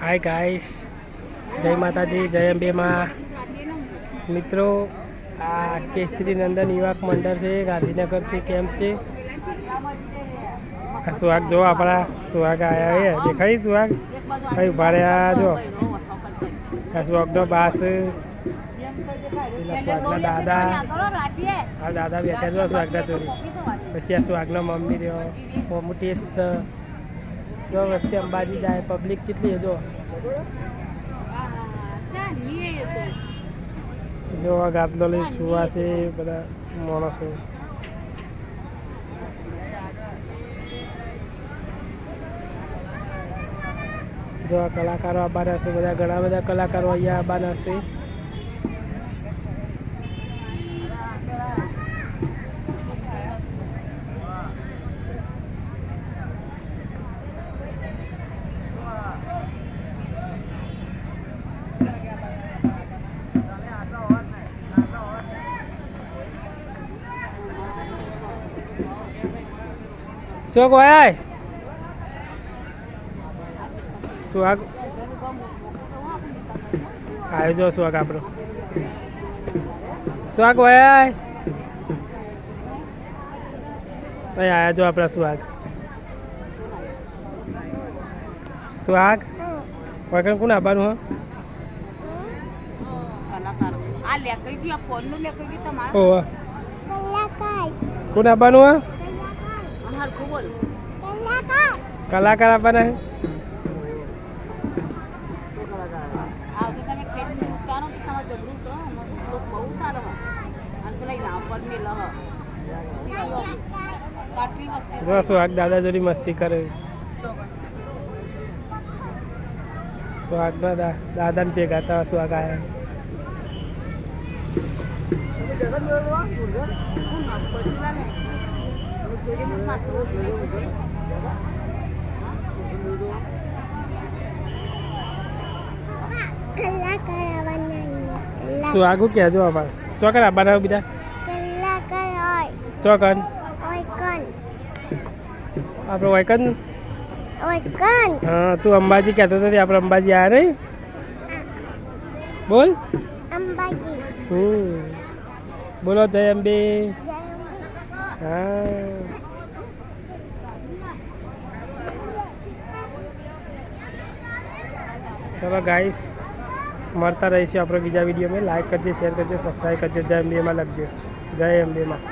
Hi guys જય માતાજી જય અંબેમાં મિત્રો આ કેસરી નંદન યુવક મંડળ છે ગાંધીનગરથી કેમ્પ છે? સુહાગ જો આપણા સુહાગ આવ્યા હે દેખાય સુહાગ? કઈ ઊભા રહ્યા જો આ સુહાગનો બાસ. સુહાગના દાદા. આ દાદા બેઠા જો સુહાગના ચોરી પછી આ સુહાગનો મમ્મી રહ્યો. મોટી જ છે જો વસ્તી અંબાજી જાય પબ્લિક કેટલી જો. જો આ ગાદલો લઈ સુવા છે, બધા માણસો. જો આ કલાકારો આવવાના છે બધા ઘણા બધા કલાકારો અહીંયા આવવાના છે શું ભાઈ સુહાગ આવ્યો જો સુહાગ આપણો. સુહાગ ભાઈ ભાઈ આવ્યા જો આપણા સુહાગ સુહાગ વગર કોણ આવવાનું હો? કોણ આવવાનું હો? કલાકાર આવવાના છે આ વખતે તમે ઠેઠની ઉતારો તો તમારે જબરું ઉતરો અમારે તો લોક બહુ ઉતારો હ. અને પેલા એના ઉપર મેલ હ કાટલી વસ્તી જો સુહાગ દાદા જોડી મસ્તી કરે. સુહાગના દાદાને ભેગા થવા સુહાગ આવ્યા હું નખો જીલા ને હું જોજે મને માથું ઓળખી નહીં. કલાકાર આવવાના સુહાગું કહેજો અમારે ચોકન આવવાના બીજા કલાકાર હોય ચોકન ઓય કન આપણે વૈકન ઓય કન હા તું અંબાજી કહેતો નથી આપણે અંબાજી આવ્યા નહીં બોલ ચલો ગાઈસ મળતા રહીશું આપણે બીજા વિડીયોમાં લાઈક કરજો શેર કરજો સબસ્ક્રાઈબ કરજો. જય અંબેમાં લખજો. જય અંબેમાં